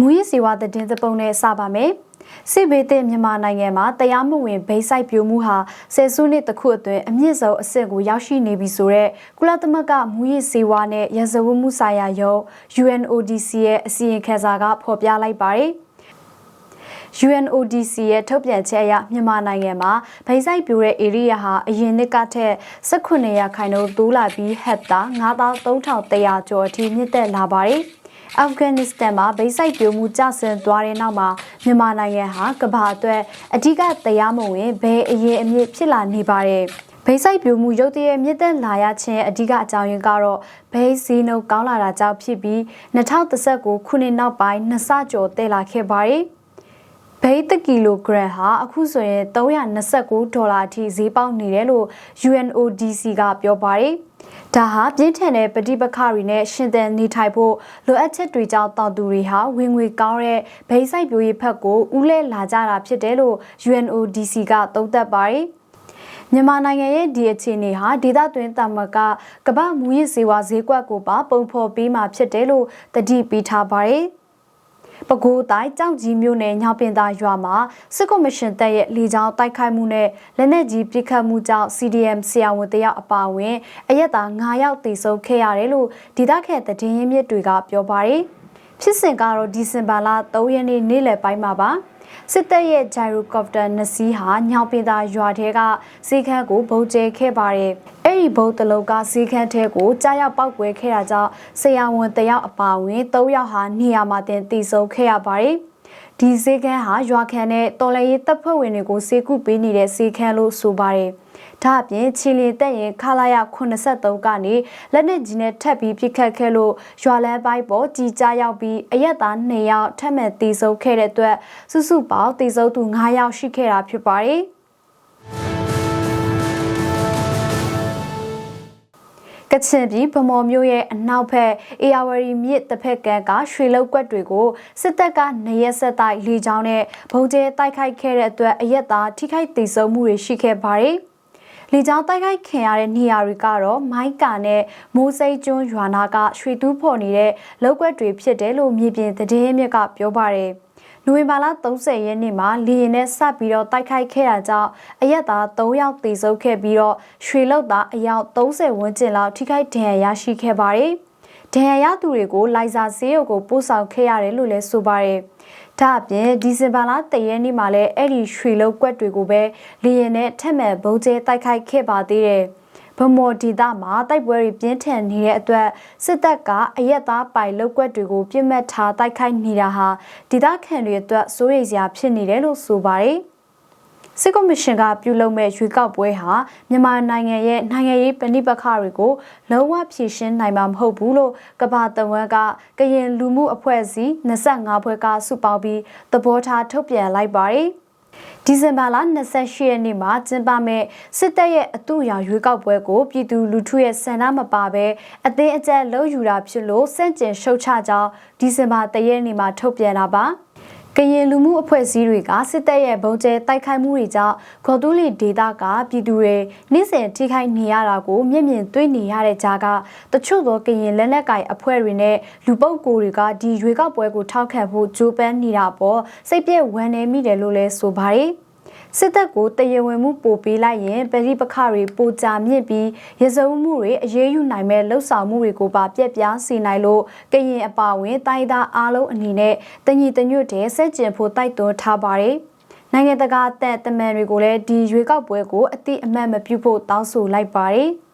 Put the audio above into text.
မူရစ်စေဝါသတင်းသပုံနဲ့စပါမယ်။စစ်ဘေးသင့်မြန်မာနိုင်ငံမှာတရားမဝင်ဘိန်းစိုက်ပြိုမှုဟာဆယ်စုနှစ်တစ်ခုအတွင်းအမြင့်ဆုံးအဆင့်ကိုရောက်ရှိနေပြီဆိုတော့ကုလသမဂ္ဂမူရစ်စေဝါနဲ့ရဇဝတ်မှုဆိုင်ရာရုံး UNODC ရဲ့အစီရင်ခံစာကဖော်ပြလိုက်ပါတယ်။ UNODC ရဲ့ထုတ်ပြန်ချက်အရမြန်မာနိုင်ငံမှာဗိုက်ဆိုင်ပြိုတဲ့ area ဟာအရင်နှစ်ကထက်18ရာခိုင်နှုန်းတိုးလာပြီးဟက်တာ9300ကျော်အထိမြင့်တက်လာပါတယ်။ အာဖဂန်နစ္စတန်မှာဗိတ်ဆိုင်ပြိုမှုကျဆင်းသွားတဲ့နောက်မှာမြန်မာနိုင်ငံဟာကမ္ဘာအတွက်အဓိကတရားမဝင်ဘယ်အရင်အမြင့်ဖြစ်လာနေပါတယ်။ဘိတ်ဆိုင်ပြိုမှုရုတ်တရက်မြင့်တက်လာရခြင်းအဓိကအကြောင်းရင်းကတော့ဘိတ်ဈေးနှုန်းကောင်းလာတာကြောင့်ဖြစ်ပြီး2019ခုနှစ်နောက်ပိုင်းနှစ်ဆကျော်တက်လာခဲ့ပါတယ်။ဘိတ်တကီလိုဂရမ်ဟာအခုဆိုရင်329ဒေါ်လာအထိဈေးပေါက်နေတယ်လို့ UNODC ကပြောပါတယ်။ ဒါဟာပြင်းထန်တဲ့ပဋိပက္ခတွေနဲ့ရှင်သန်နေထိုင်ဖို့လိုအပ်ချက်တွေကြောင့်တောင်သူတွေဟာဝင်ငွေကောင်းတဲ့ဗိမ်းစိုက်ပြိုးရေးဖက်ကိုဦးလဲလာကြတာဖြစ်တယ်လို့ UNODC ကသုံးသပ်ပါတယ်။မြန်မာနိုင်ငံရဲ့ဒီအခြေအနေဟာဒေသတွင်းတမကကမ္ဘာမူရစ်စေဝါဈေးကွက်ကိုပါပုံဖော်ပေးမှာဖြစ်တယ်လို့တတိပေးထားပါတယ်။ ပဲခူးတိုင်းကြောက်ကြီးမြို့နယ်ညောင်ပင်သာရွာမှာစစ်ကော်မရှင်တပ်ရဲ့လေကြောင်းတိုက်ခိုက်မှုနဲ့လက်နက်ကြီးပစ်ခတ်မှုကြောင့် CDM ဆရာဝန်တယောက်အပါအဝင်အရက်သား9ယောက်သေဆုံးခဲ့ရတယ်လို့ဒေသခံသတင်းရင်းမြစ်တွေကပြောပါတယ်။ဖြစ်စဉ်ကတော့ဒီဇင်ဘာလ3ရက်နေ့နေ့လယ်ပိုင်းမှာပါ။စစ်တပ်ရဲ့ဂျိုင်ရိုကော်ပတာနှစ်စီးဟာညောင်ပင်သာရွာထဲကစီခန်းကိုဗုံးကျဲခဲ့ပါတယ်။အဲ့ ဒီဗုံးတလုံးကစီခန်းထဲကိုကြားရောက်ပောက်ကွဲခဲ့တာကြောင့်ဆရာဝန်တယောက်အပါအဝင်၃ယောက်ဟာနေရာမှာတင်တည်ဆုံခဲ့ရပါတယ်။ဒီစေကန်းဟာရွာခံနဲ့တော်လည်းရေးတပ်ဖွဲ့ဝင်တွေကိုစေကုပေးနေတဲ့စေခန်းလို့ဆိုပါတယ်။ဒါအပြင်ချီလီတက်ရင်ခလာရ83ကနေလက်နက်ကြီးနဲ့ထပ်ပြီးပစ်ခတ်ခဲ့လို့ရွာလန်းပိုင်းပေါ်ကြီးကြားရောက်ပြီးအရက်သား2ယောက်ထပ်မံတီးဆုံးခဲ့တဲ့အတွက်စုစုပေါင်းတီးဆုံးသူ9ယောက်ရှိခဲ့တာဖြစ်ပါတယ် ကချင်ပြည်ဗမော်မြို့ရဲ့အနောက်ဘက်အေယာဝရီမြစ်တစ်ဖက်ကမ်းကရွှေလုတ်ကွက်တွေကိုစစ်တပ်ကနေရက်ဆက်တိုက်လေကြောင်းနဲ့ဘုံကျဲတိုက်ခိုက်ခဲ့တဲ့အတွက်အရက်သားထိခိုက်ဒေဆုံးမှုတွေရှိခဲ့ပါတယ်။လေကြောင်းတိုက်ခိုက်ခင်ရတဲ့နေရာတွေကတော့မိုင်းကာနဲ့မိုးစိတ်ကျွန်းရွာနာကရွှေတူးဖော်နေတဲ့လောက်ကွက်တွေဖြစ်တယ်လို့မြေပြင်သတင်းမြစ်ကပြောပါတယ်။ နိုဝင်ဘာလ30ရက်နေ့မှာလေရင်နဲ့စပြီးတော့တိုက်ခိုက်ခဲ့တာကြောင့်အရက်သား3ယောက်သေဆုံးခဲ့ပြီးတော့ရွှေလောက်သားအယောက်30ဝန်းကျင်လောက်ထိခိုက်ဒဏ်ရာရရှိခဲ့ပါတယ်။ဒဏ်ရာရသူတွေကိုလိုက်စာဆေးရုံကိုပို့ဆောင်ခဲ့ရတယ်လို့လည်းဆိုပါတယ်။ဒါအပြင်ဒီဇင်ဘာလတရက်နေ့မှာလည်းအဲ့ဒီရွှေလုံးကွက်တွေကိုပဲလေရင်နဲ့ထက်မဲ့ဘုံကျဲတိုက်ခိုက်ခဲ့ပါသေးတယ်။ ဗမော်ဒီတာမှာတိုက်ပွဲတွေပြင်းထန်နေတဲ့အတွက်စစ်တပ်ကအရက်သားပိုင်လောက်ကွက်တွေကိုပြစ်မှတ်ထားတိုက်ခိုက်နေတာဟာဒေသခံတွေအတွက်စိုးရိမ်စရာဖြစ်နေတယ်လို့ဆိုပါတယ်။စစ်ကော်မရှင်ကပြုလုပ်မဲ့ရွေးကောက်ပွဲဟာမြန်မာနိုင်ငံရဲ့နိုင်ငံရေးပဏိပခတွေကိုလုံးဝဖြေရှင်းနိုင်မှာမဟုတ်ဘူးလို့ကဘာတဝမ်းကကရင်လူမှုအဖွဲ့အစည်း25ဖွဲ့ကစုပေါင်းပြီးသဘောထားထုတ်ပြန်လိုက်ပါတယ်။ ဒီဇင်ဘာလ28ရက်နေ့မှာကျင်းပမဲ့စစ်တပ်ရဲ့အတူအရာရွေးကောက်ပွဲကိုပြည်သူလူထုရဲ့ဆန္ဒမပါဘဲအသေးအကျပ်လှုပ်ယူတာဖြစ်လို့စန့်ကျင်ရှုတ်ချကြောင်းဒီဇင်ဘာ3ရက်နေ့မှာထုတ်ပြန်တာပါ။ ကရင်လူမှုအဖွဲ့အစည်းတွေကစစ်တပ်ရဲ့ဗုံးကျဲတိုက်ခိုက်မှုတွေကြောင့်ခေါ်တူးလီဒေတာကပြည်သူတွေနေ့စဉ်ထိခိုက်နေရတာကိုမျက်မြင်တွေ့နေရတဲ့ကြားကတချို့သောကရင်လက်နက်ကိုင်အဖွဲ့တွေနဲ့လူပုတ်ကိုတွေကဒီရွေးကောက်ပွဲကိုထောက်ခံဖို့ကြိုးပမ်းနေတာပေါ့စိတ်ပြည့်ဝမ်းနေမိတယ်လို့လဲဆိုပါတယ်။ စစ်တပ်ကိုတရဝင်မှုပို့ပေးလိုက်ရင်ပရိပခတွေပိုကြမြင့်ပြီးရစုံမှုတွေအရေးယူနိုင်မဲ့လှုပ်ဆောင်မှုတွေကိုပါပြက်ပြားစေနိုင်လို့ကရင်အပါဝင်တိုင်းသားအားလုံးအနေနဲ့တညီတညွတ်တဲ့ဆက်ကျင်ဖို့တိုက်တွန်းထားပါတယ်နိုင်ငံတကာတပ်တမန်တွေကိုလည်းဒီရွေးကောက်ပွဲကိုအတိအမှတ်မပြုဖို့တောင်းဆိုလိုက်ပါတယ်။